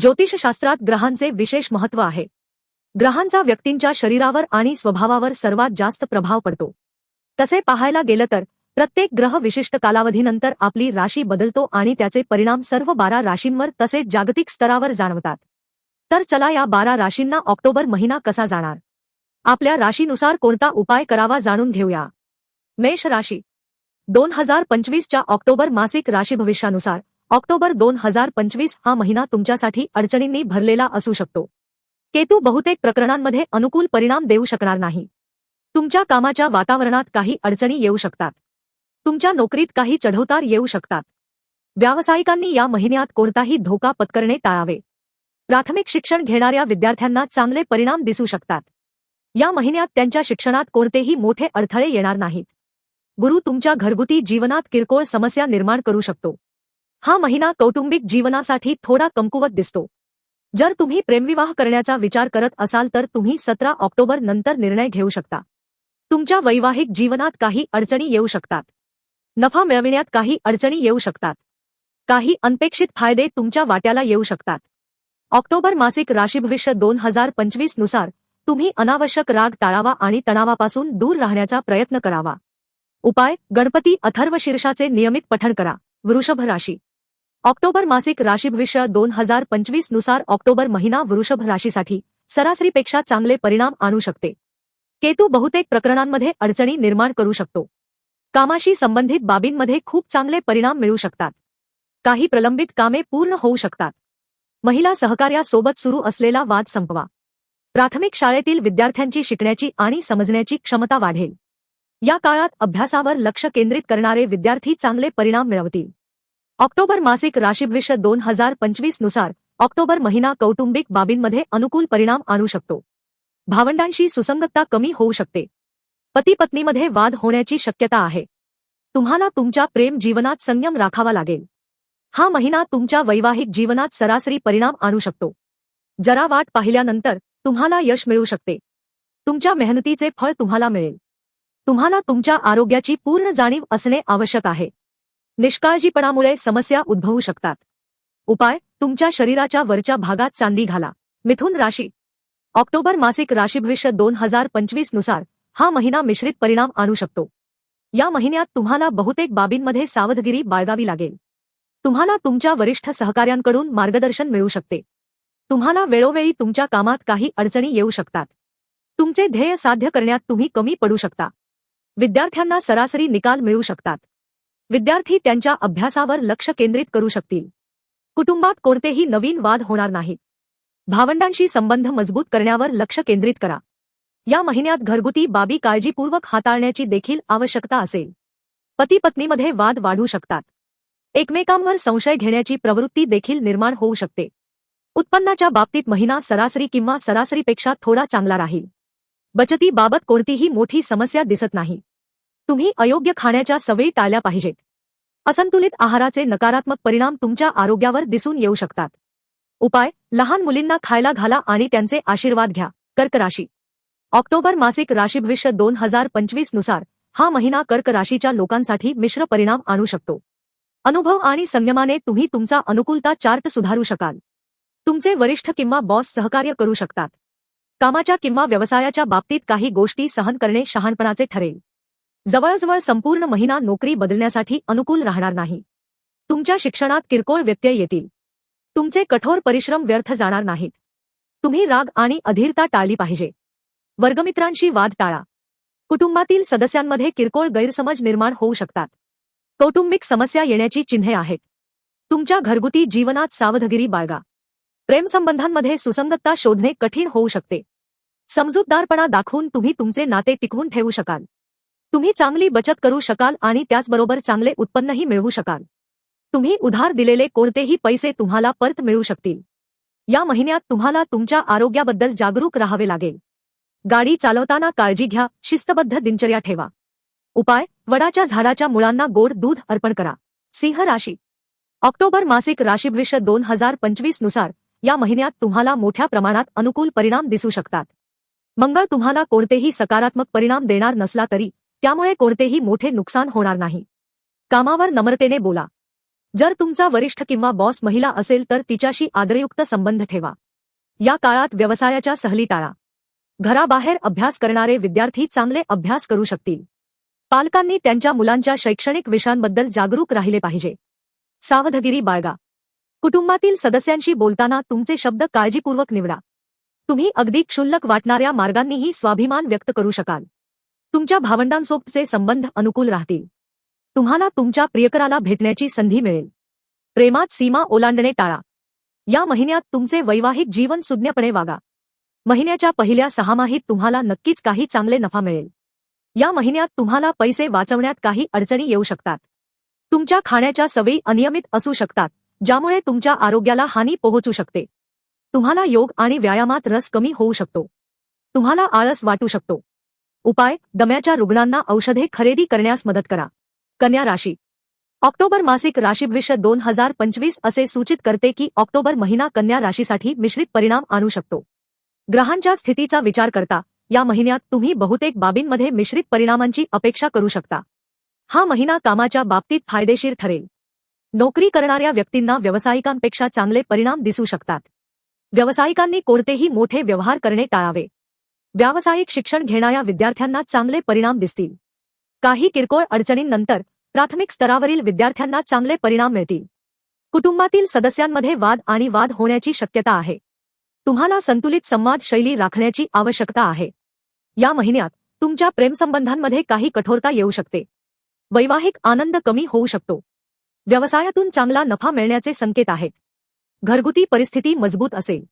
ज्योतिषशास्त्रात ग्रहांचे विशेष महत्त्व आहे. ग्रहांचा व्यक्तींच्या शरीरावर आणि स्वभावावर सर्वात जास्त प्रभाव पडतो. तसे पाहायला गेलं तर प्रत्येक ग्रह विशिष्ट कालावधीनंतर आपली राशी बदलतो आणि त्याचे परिणाम सर्व बारा राशींवर तसेच जागतिक स्तरावर जाणवतात. तर चला या बारा राशींना ऑक्टोबर महिना कसा जाणार? आपल्या राशीनुसार कोणता उपाय करावा जाणून घेऊया. मेष राशी. दोन हजार पंचवीसच्या ऑक्टोबर मासिक राशी भविष्यानुसार ऑक्टोबर दोन हजार पंचवीस हा महिना तुमच्यासाठी अडचणींनी भरलेला असू शकतो. केतू बहुतेक प्रकरणांमध्ये अनुकूल परिणाम देऊ शकणार नाही. तुमच्या कामाच्या वातावरणात काही अडचणी येऊ शकतात. तुमच्या नोकरीत काही चढवतार येऊ शकतात. व्यावसायिकांनी या महिन्यात कोणताही धोका पत्करणे टाळावे. प्राथमिक शिक्षण घेणाऱ्या विद्यार्थ्यांना चांगले परिणाम दिसू शकतात. या महिन्यात त्यांच्या शिक्षणात कोणतेही मोठे अडथळे येणार नाहीत. गुरु तुमच्या घरगुती जीवनात किरकोळ समस्या निर्माण करू शकतो. हा महिना कौटुंबिक जीवनासाठी थोडा कमकुवत दिसतो. जर तुम्ही प्रेमविवाह करण्याचा विचार करत असाल तर तुम्ही सतरा ऑक्टोबर नंतर निर्णय घेऊ शकता. तुमच्या वैवाहिक जीवनात काही अडचणी येऊ शकतात. नफा मिळविण्यात काही अडचणी येऊ शकतात. काही अनपेक्षित फायदे तुमच्या वाट्याला येऊ शकतात. ऑक्टोबर मासिक राशीभविष्य दोन हजार पंचवीसनुसार तुम्ही अनावश्यक राग टाळावा आणि तणावापासून दूर राहण्याचा प्रयत्न करावा. उपाय गणपती अथर्व शीर्षाचे नियमित पठण करा. वृषभ राशी. ऑक्टोबर मासिक राशीभविष्य दोन हजार पंचवीसनुसार ऑक्टोबर महिना वृषभ राशीसाठी सरासरीपेक्षा चांगले परिणाम आणू शकते. केतू बहुतेक प्रकरणांमध्ये अडचणी निर्माण करू शकतो. कामाशी संबंधित बाबींमध्ये खूप चांगले परिणाम मिळू शकतात. काही प्रलंबित कामे पूर्ण होऊ शकतात. महिला सहकार्यासोबत सुरू असलेला वाद संपवा. प्राथमिक शाळेतील विद्यार्थ्यांची शिकण्याची आणि समजण्याची क्षमता वाढेल. या काळात अभ्यासावर लक्ष केंद्रित करणारे विद्यार्थी चांगले परिणाम मिळवतील. ऑक्टोबर मासिक राशीभविष्य दोन हजार पंचवीसनुसार ऑक्टोबर महिना कौटुंबिक बाबींमध्ये अनुकूल परिणाम आणू शकतो. भावंडांशी सुसंगतता कमी होऊ शकते. पती पत्नीमध्ये वाद होण्याची शक्यता आहे. तुम्हाला तुमच्या प्रेम जीवनात संयम राखावा लागेल. हा महिना तुमच्या वैवाहिक जीवनात सरासरी परिणाम आणू शकतो. जरा वाट पाहिल्यानंतर तुम्हाला यश मिळू शकते. तुमच्या मेहनतीचे फळ तुम्हाला मिळेल. तुम्हाला तुमच्या आरोग्याची पूर्ण जाणीव असणे आवश्यक आहे. निष्काळजीपणामुळे समस्या उद्भवू शकतात. उपाय तुमच्या शरीराच्या वरच्या भागात चांदी घाला. मिथुन राशी. ऑक्टोबर मासिक राशीभविष्य दोन हजार पंचवीसनुसार हा महिना मिश्रित परिणाम आणू शकतो. या महिन्यात तुम्हाला बहुतेक बाबींमध्ये सावधगिरी बाळगावी लागेल. तुम्हाला तुमच्या वरिष्ठ सहकाऱ्यांकडून मार्गदर्शन मिळू शकते. तुम्हाला वेळोवेळी तुमच्या कामात काही अडचणी येऊ शकतात. तुमचे ध्येय साध्य करण्यात तुम्ही कमी पडू शकता. विद्यार्थ्यांना सरासरी निकाल मिळू शकतात. विद्यार्थी त्यांच्या अभ्यासावर लक्ष केंद्रित करू शकतील. कुटुंबात कोणतेही नवीन वाद होणार नाहीत. भावंडांशी संबंध मजबूत करण्यावर लक्ष केंद्रित करा. या महिन्यात घरगुती बाबी काळजीपूर्वक हाताळण्याची देखील आवश्यकता असेल. पती पत्नीमध्ये वाद वाढू शकतात. एकमेकांवर संशय घेण्याची प्रवृत्ती देखील निर्माण होऊ शकते. उत्पन्नाच्या बाबतीत महिना सरासरी किंवा सरासरीपेक्षा थोडा चांगला राहील. बचतीबाबत कोणतीही मोठी समस्या दिसत नाही. तुम्ही अयोग्य खाण्याच्या सवयी टाळल्या पाहिजेत. असंतुलित आहाराचे नकारात्मक परिणाम तुमच्या आरोग्यावर दिसून येऊ शकतात. उपाय लहान मुलींना खायला घाला आणि त्यांचे आशीर्वाद घ्या. कर्क राशी. ऑक्टोबर मासिक राशीभविष्य दोन हजार पंचवीसनुसार हा महिना कर्क राशीच्या लोकांसाठी मिश्र परिणाम आणू शकतो. अनुभव आणि संयमाने तुम्ही तुमचा अनुकूलता चार्ट सुधारू शकाल. तुमचे वरिष्ठ किंवा बॉस सहकार्य करू शकतात. कामाच्या किंवा व्यवसायाच्या बाबतीत काही गोष्टी सहन करणे शहाणपणाचे ठरेल. जवळजवळ संपूर्ण महिना नोकरी बदलण्यासाठी अनुकूल राहणार नाही. तुमच्या शिक्षणात किरकोळ व्यत्यय येतील. तुमचे कठोर परिश्रम व्यर्थ जाणार नाहीत. तुम्ही राग आणि अधीरता टाळली पाहिजे. वर्गमित्रांशी वाद टाळा. कुटुंबातील सदस्यांमध्ये किरकोळ गैरसमज निर्माण होऊ शकतात. कौटुंबिक समस्या येण्याची चिन्हे आहेत. तुमच्या घरगुती जीवनात सावधगिरी बाळगा. प्रेमसंबंधांमध्ये सुसंगतता शोधणे कठीण होऊ शकते. समजूतदारपणा दाखवून तुम्ही तुमचे नाते टिकवून ठेवू शकाल. तुम्ही चांगली बचत करू शकाल आणि त्याचबरोबर चांगले उत्पन्नही मिळवू शकाल. तुम्ही उधार दिलेले कोणतेही पैसे तुम्हाला परत मिळू शकतील. या महिन्यात तुम्हाला तुमच्या आरोग्याबद्दल जागरूक राहावे लागेल. गाडी चालवताना काळजी घ्या शिस्तबद्ध दिनचर्या ठेवा. उपाय वडाच्या झाडाच्या मुळांना गोड दूध अर्पण करा. सिंह राशी. ऑक्टोबर मासिक राशीभविष्य दोन हजार पंचवीसनुसार या महिन्यात तुम्हाला मोठ्या प्रमाणात अनुकूल परिणाम दिसू शकतात. मंगळ तुम्हाला कोणतेही सकारात्मक परिणाम देणार नसला तरी त्यामुळे कोणतेही मोठे नुकसान होणार नाही. कामावर नम्रतेने बोला. जर तुमचा वरिष्ठ किंवा बॉस महिला असेल तर तिच्याशी आदरयुक्त संबंध ठेवा. या काळात व्यवसायाच्या सहली टाळा. घराबाहेर अभ्यास करणारे विद्यार्थी चांगले अभ्यास करू शकतील. पालकांनी त्यांच्या मुलांच्या शैक्षणिक विषयांबद्दल जागरूक राहिले पाहिजे. सावधगिरी बाळगा. कुटुंबातील सदस्यांशी बोलताना तुमचे शब्द काळजीपूर्वक निवडा. तुम्ही अगदी क्षुल्लक वाटणाऱ्या मार्गांनीही स्वाभिमान व्यक्त करू शकाल. तुमच्या भावंडांसोबतचे संबंध अनुकूल राहतील. तुम्हाला तुमच्या प्रियकराला भेटण्याची संधी मिळेल. प्रेमात सीमा ओलांडणे टाळा. या महिन्यात तुमचे वैवाहिक जीवन सुज्ञपणे वागा. महिन्याच्या पहिल्या सहामाहीत तुम्हाला नक्कीच काही चांगले नफा मिळेल. या महिन्यात तुम्हाला पैसे वाचवण्यात काही अडचणी येऊ शकतात. तुमच्या खाण्याच्या सवयी अनियमित असू शकतात ज्यामुळे तुमच्या आरोग्याला हानी पोहोचू शकते. तुम्हाला योग आणि व्यायामात रस कमी होऊ शकतो. तुम्हाला आळस वाटू शकतो. उपाय दम्याच्या रुग्णांना औषधे खरेदी करण्यास मदत करा. कन्या राशी. ऑक्टोबर मासिक राशीभविष्य दोन हजार पंचवीस असे सूचित करते की ऑक्टोबर महिना कन्या राशीसाठी मिश्रित परिणाम आणू शकतो. ग्रहांच्या स्थितीचा विचार करता या महिन्यात तुम्ही बहुतेक बाबींमध्ये मिश्रित परिणामांची अपेक्षा करू शकता. हा महिना कामाच्या बाबतीत फायदेशीर ठरेल. नोकरी करणाऱ्या व्यक्तींना व्यावसायिकांपेक्षा चांगले परिणाम दिसू शकतात. व्यावसायिकांनी कोणतेही मोठे व्यवहार करणे टाळावे. व्यावसायिक शिक्षण घेणाऱ्या विद्यार्थ्यांना चांगले परिणाम दिसतील. काही किरकोळ अडचणींनंतर प्राथमिक स्तरावरील विद्यार्थ्यांना चांगले परिणाम मिळतील. कुटुंबातील सदस्यांमध्ये वाद आणि वाद होण्याची शक्यता आहे. तुम्हाला संतुलित संवाद शैली राखण्याची आवश्यकता आहे. या महिन्यात तुमच्या प्रेमसंबंधांमध्ये काही कठोरता येऊ शकते. वैवाहिक आनंद कमी होऊ शकतो. व्यवसायातून चांगला नफा मिळण्याचे संकेत आहेत. घरगुती परिस्थिती मजबूत असेल.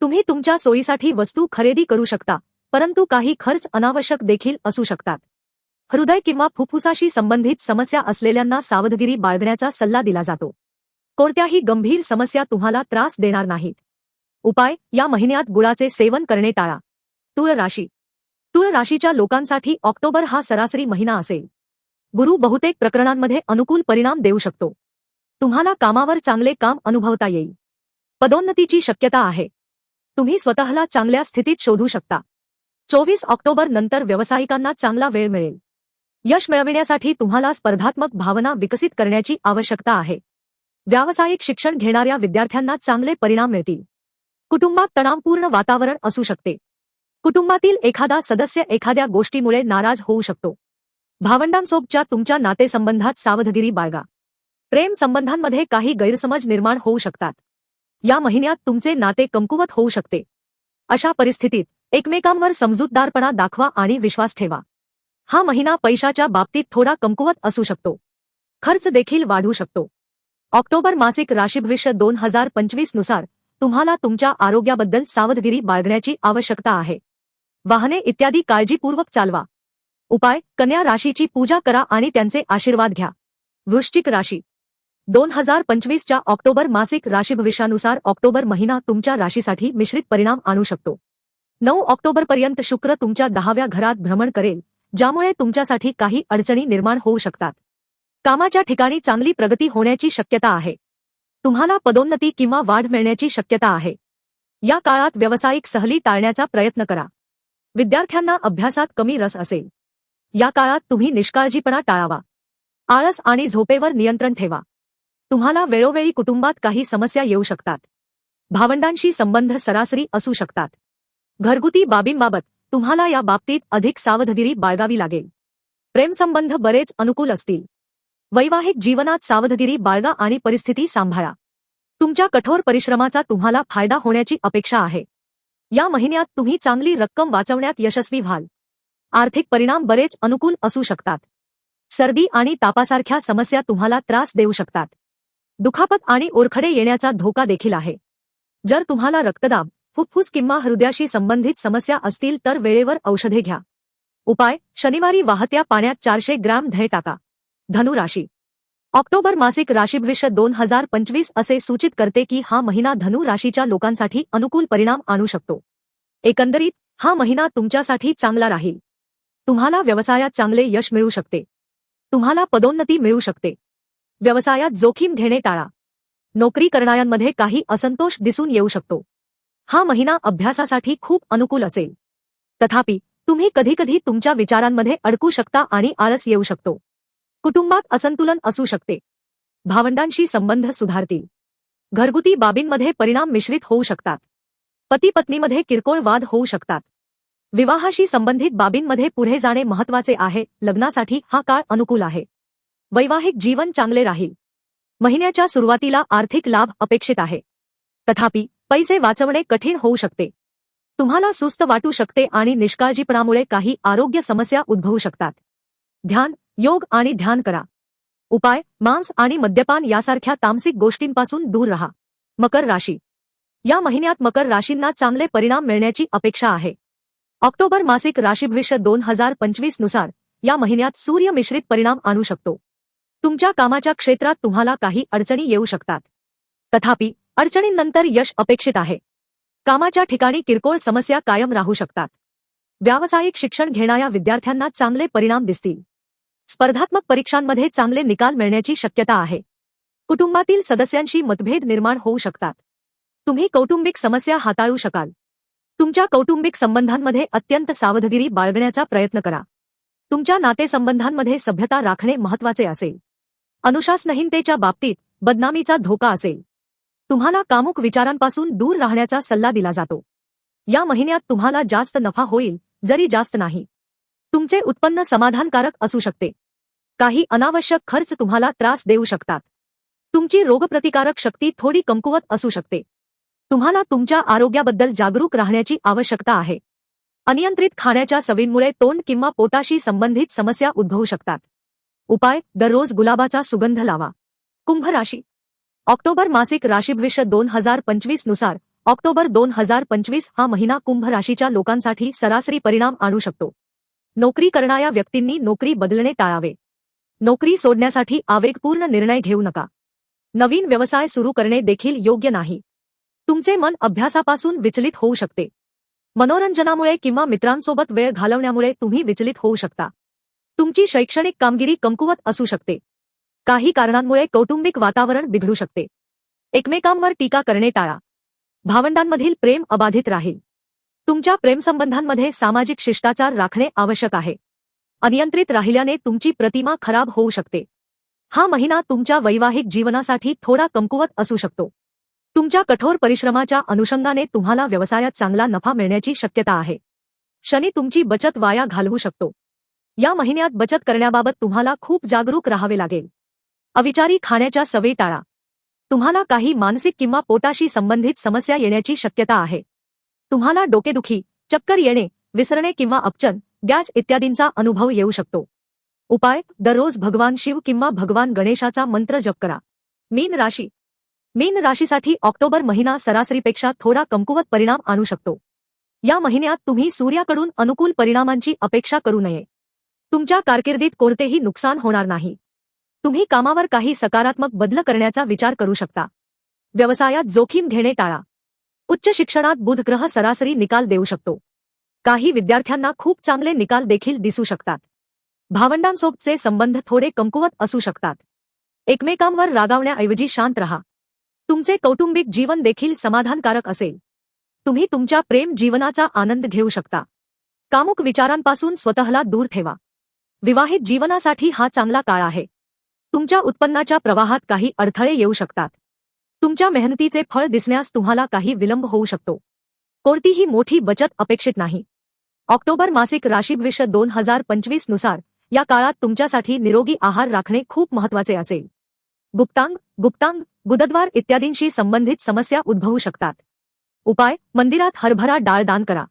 तुम्ही तुमच्या सोयीसाठी वस्तू खरेदी करू शकता. परंतु काही खर्च अनावश्यक देखील असू शकतात. हृदय किंवा फुफ्फुसाशी संबंधित समस्या असलेल्यांना सावधगिरी बाळगण्याचा सल्ला दिला जातो. कोणत्याही गंभीर समस्या तुम्हाला त्रास देणार नाहीत. उपाय या महिन्यात गुळाचे सेवन करणे टाळा. तुळ राशी. तुळ राशीच्या लोकांसाठी ऑक्टोबर हा सरासरी महिना असेल. गुरु बहुतेक प्रकरणांमध्ये अनुकूल परिणाम देऊ शकतो. तुम्हाला कामावर चांगले काम अनुभवता येईल. पदोन्नतीची शक्यता आहे. तुम्ही स्वतःला चांगल्या स्थितीत शोधू शकता. चोवीस ऑक्टोबर नंतर व्यावसायिकांना चांगला वेळ मिळेल. यश मिळविण्यासाठी तुम्हाला स्पर्धात्मक भावना विकसित करण्याची आवश्यकता आहे. व्यावसायिक शिक्षण घेणाऱ्या विद्यार्थ्यांना चांगले परिणाम मिळतील. कुटुंबात तणावपूर्ण वातावरण असू शकते. कुटुंबातील एखादा सदस्य एखाद्या गोष्टीमुळे नाराज होऊ शकतो. भावंडांसोबतच्या तुमच्या नातेसंबंधात सावधगिरी बाळगा. प्रेम संबंधांमध्ये काही गैरसमज निर्माण होऊ शकतात. या महिन्यात तुमचे नाते कमकुवत होऊ शकते. अशा परिस्थितीत एकमेकांवर समजूतदारपणा दाखवा आणि विश्वास ठेवा. हा महिना पैशाच्या बाबतीत थोडा कमकुवत असू शकतो. खर्च देखील वाढू शकतो. ऑक्टोबर मासिक राशीभविष्य दोन हजार पंचवीसनुसार तुम्हाला तुमच्या आरोग्याबद्दल सावधगिरी बाळगण्याची आवश्यकता आहे. वाहने इत्यादी काळजीपूर्वक चालवा. उपाय कन्या राशीची पूजा करा आणि त्यांचे आशीर्वाद घ्या. वृश्चिक राशी. दोन हजार पंचवीसच्या ऑक्टोबर मासिक राशीभविष्यानुसार ऑक्टोबर महिना तुमच्या राशीसाठी मिश्रित परिणाम आणू शकतो. नऊ ऑक्टोबरपर्यंत शुक्र तुमच्या दहाव्या घरात भ्रमण करेल ज्यामुळे तुमच्यासाठी काही अडचणी निर्माण होऊ शकतात. कामाच्या ठिकाणी चांगली प्रगती होण्याची शक्यता आहे. तुम्हाला पदोन्नती किंवा वाढ मिळण्याची शक्यता आहे. या काळात व्यावसायिक सहली टाळण्याचा प्रयत्न करा. विद्यार्थ्यांना अभ्यासात कमी रस असेल. या काळात तुम्ही निष्काळजीपणा टाळावा. आळस आणि झोपेवर नियंत्रण ठेवा. तुम्हाला वेळोवेळी कुटुंबात काही समस्या येऊ शकतात. भावंडांशी संबंध सरासरी असू शकतात. घरगुती बाबींबाबत तुम्हाला या बाबतीत अधिक सावधगिरी बाळगावी लागेल. प्रेमसंबंध बरेच अनुकूल असतील. वैवाहिक जीवनात सावधगिरी बाळगा आणि परिस्थिती सांभाळा. तुमच्या कठोर परिश्रमाचा तुम्हाला फायदा होण्याची अपेक्षा आहे. या महिन्यात तुम्ही चांगली रक्कम वाचवण्यात यशस्वी व्हाल. आर्थिक परिणाम बरेच अनुकूल असू शकतात. सर्दी आणि तापासारख्या समस्या तुम्हाला त्रास देऊ शकतात. दुखापत आणि ओरखडे येण्याचा धोका देखील आहे. जर तुम्हाला रक्तदाब फुफ्फुस किंवा हृदयाशी संबंधित समस्या असतील तर वेळेवर औषधे घ्या. उपाय शनिवारी वाहत्या पाण्यात चारशे ग्रॅम धय टाका. धनुराशी ऑक्टोबर मासिक राशीभविष्य दोन हजार पंचवीस असे सूचित करते की हा महिना धनु राशीच्या लोकांसाठी अनुकूल परिणाम आणू शकतो. एकंदरीत हा महिना तुमच्यासाठी चांगला राहील. तुम्हाला व्यवसायात चांगले यश मिळू शकते. तुम्हाला पदोन्नती मिळू शकते. व्यवसायात जोखीम घेणे टाळा. नोकरी करणाऱ्यांमध्ये काही असंतोष दिसून येऊ शकतो. हा महिना अभ्यासासाठी खूप अनुकूल असेल. तथापि तुम्ही कधीकधी तुमच्या विचारांमध्ये अडकू शकता आणि आळस येऊ शकतो. कुटुंबात असंतुलन असू शकते. भावंडांशी संबंध सुधारतील. घरगुती बाबींमध्ये परिणाम मिश्रित होऊ शकतात. पती पत्नीमध्ये किरकोळ वाद होऊ शकतात. विवाहाशी संबंधित बाबींमध्ये पुढे जाणे महत्त्वाचे आहे. लग्नासाठी हा काळ अनुकूल आहे. वैवाहिक जीवन चांगले राहील. महिन्याच्या सुरुवातीला आर्थिक लाभ अपेक्षित आहे. तथापि पैसे वाचवणे कठीण होऊ शकते. तुम्हाला सुस्त वाटू शकते आणि निष्काळजीपणामुळे काही आरोग्य समस्या उद्भवू शकतात. ध्यान योग आणि ध्यान करा. उपाय मांस आणि मद्यपान यासारख्या तामसिक गोष्टींपासून दूर रहा. मकर राशी. या महिन्यात मकर राशींना चांगले परिणाम मिळण्याची अपेक्षा आहे. ऑक्टोबर मासिक राशीभविष्य दोन हजार पंचवीसनुसार या महिन्यात सूर्य मिश्रित परिणाम आणू शकतो. तुमच्या कामाच्या क्षेत्रात तुम्हाला काही अडचणी येऊ शकतात. तथापि अडचणींनंतर यश अपेक्षित आहे. कामाच्या ठिकाणी किरकोळ समस्या कायम राहू शकतात. व्यावसायिक शिक्षण घेणाऱ्या विद्यार्थ्यांना चांगले परिणाम दिसतील. स्पर्धात्मक परीक्षांमध्ये चांगले निकाल मिळण्याची शक्यता आहे. कुटुंबातील सदस्यांशी मतभेद निर्माण होऊ शकतात. तुम्ही कौटुंबिक समस्या हाताळू शकाल. तुमच्या कौटुंबिक संबंधांमध्ये अत्यंत सावधगिरी बाळगण्याचा प्रयत्न करा. तुमच्या नातेसंबंधांमध्ये सभ्यता राखणे महत्त्वाचे असेल. अनुशासनहीनतेच्या बाबतीत बदनामीचा धोका असेल. तुम्हाला कामुक विचारांपासून दूर राहण्याचा सल्ला दिला जातो. या महिन्यात तुम्हाला जास्त नफा होईल जरी जास्त नाही. तुमचे उत्पन्न समाधानकारक असू शकते. काही अनावश्यक खर्च तुम्हाला त्रास देऊ शकतात. तुमची रोगप्रतिकारक शक्ती थोडी कमकुवत असू शकते. तुम्हाला तुमच्या आरोग्याबद्दल जागरूक राहण्याची आवश्यकता आहे. अनियंत्रित खाण्याच्या सवींमुळे तोंड किंवा पोटाशी संबंधित समस्या उद्भवू शकतात. उपाय दररोज गुलाबाचा सुगंध लावा. कुंभ राशी ऑक्टोबर मासिक राशीभविष्य दोन हजार पंचवीसनुसार ऑक्टोबर दोन हजार पंचवीस हा महिना कुंभ राशीच्या लोकांसाठी सरासरी परिणाम आणू शकतो. नोकरी करणाऱ्या व्यक्तींनी नोकरी बदलणे टाळावे. नोकरी सोडण्यासाठी आवेगपूर्ण निर्णय घेऊ नका. नवीन व्यवसाय सुरू करणे देखील योग्य नाही. तुमचे मन अभ्यासापासून विचलित होऊ शकते. मनोरंजनामुळे किंवा मित्रांसोबत वेळ घालवण्यामुळे तुम्ही विचलित होऊ शकता. तुमची शैक्षणिक कामगिरी कमकुवत असू शकते. काही कारणांमुळे कौटुंबिक वातावरण बिघडू शकते. एकमेकांवर टीका करणे टाळा. भावंडांमधील प्रेम अबाधित राहील. तुमच्या प्रेमसंबंधांमध्ये सामाजिक शिष्टाचार राखणे आवश्यक आहे. अनियंत्रित राहिल्याने तुमची प्रतिमा खराब होऊ शकते. हा महिना तुमच्या वैवाहिक जीवनासाठी थोडा कमकुवत असू शकतो. तुमच्या कठोर परिश्रमाच्या अनुषंगाने तुम्हाला व्यवसायात चांगला नफा मिळण्याची शक्यता आहे. शनी तुमची बचत वाया घालवू शकतो. या महिन्यात बचत करण्याबाबत तुम्हाला खूप जागरूक राहावे लागेल. अविचारी खाण्याच्या सवयी टाळा. तुम्हाला काही मानसिक किंवा पोटाशी संबंधित समस्या येण्याची शक्यता आहे. तुम्हाला डोकेदुखी चक्कर येणे विसरणे किंवा अपचन गॅस इत्यादींचा अनुभव येऊ शकतो. उपाय दररोज भगवान शिव किंवा भगवान गणेशाचा मंत्र जप करा. मीन राशी. मीन राशीसाठी ऑक्टोबर महिना सरासरीपेक्षा थोडा कमकुवत परिणाम आणू शकतो. या महिन्यात तुम्ही सूर्याकडून अनुकूल परिणामांची अपेक्षा करू नये. तुमच्या कारकिर्दीत कोणतेही नुकसान होणार नाही. तुम्ही कामावर काही सकारात्मक बदल करण्याचा विचार करू शकता. व्यवसायात जोखीम घेणे टाळा. उच्च शिक्षणात बुधग्रह सरासरी निकाल देऊ शकतो. काही विद्यार्थ्यांना खूप चांगले निकाल देखील दिसू शकतात. भावंडांसोबतचे संबंध थोडे कमकुवत असू शकतात. एकमेकांवर रागावण्याऐवजी शांत रहा. तुमचे कौटुंबिक जीवन देखील समाधानकारक असेल. तुम्ही तुमच्या प्रेम जीवनाचा आनंद घेऊ शकता. कामुक विचारांपासून स्वतःला दूर ठेवा. विवाहित जीवनासाठी हा चांगला काळ आहे. तुमच्या उत्पन्नाच्या प्रवाहात काही अडथळे येऊ शकतात. तुमच्या मेहनतीचे फळ दिसण्यास तुम्हाला काही विलंब होऊ शकतो. कोणतीही मोठी बचत अपेक्षित नाही. ऑक्टोबर मासिक राशीभविष्य दोन हजार पंचवीसनुसार या काळात तुमच्यासाठी निरोगी आहार राखणे खूप महत्त्वाचे असेल. गुप्तांग गुप्तांग बुधद्वार इत्यादींशी संबंधित समस्या उद्भवू शकतात. उपाय मंदिरात हरभरा डाळ दान करा.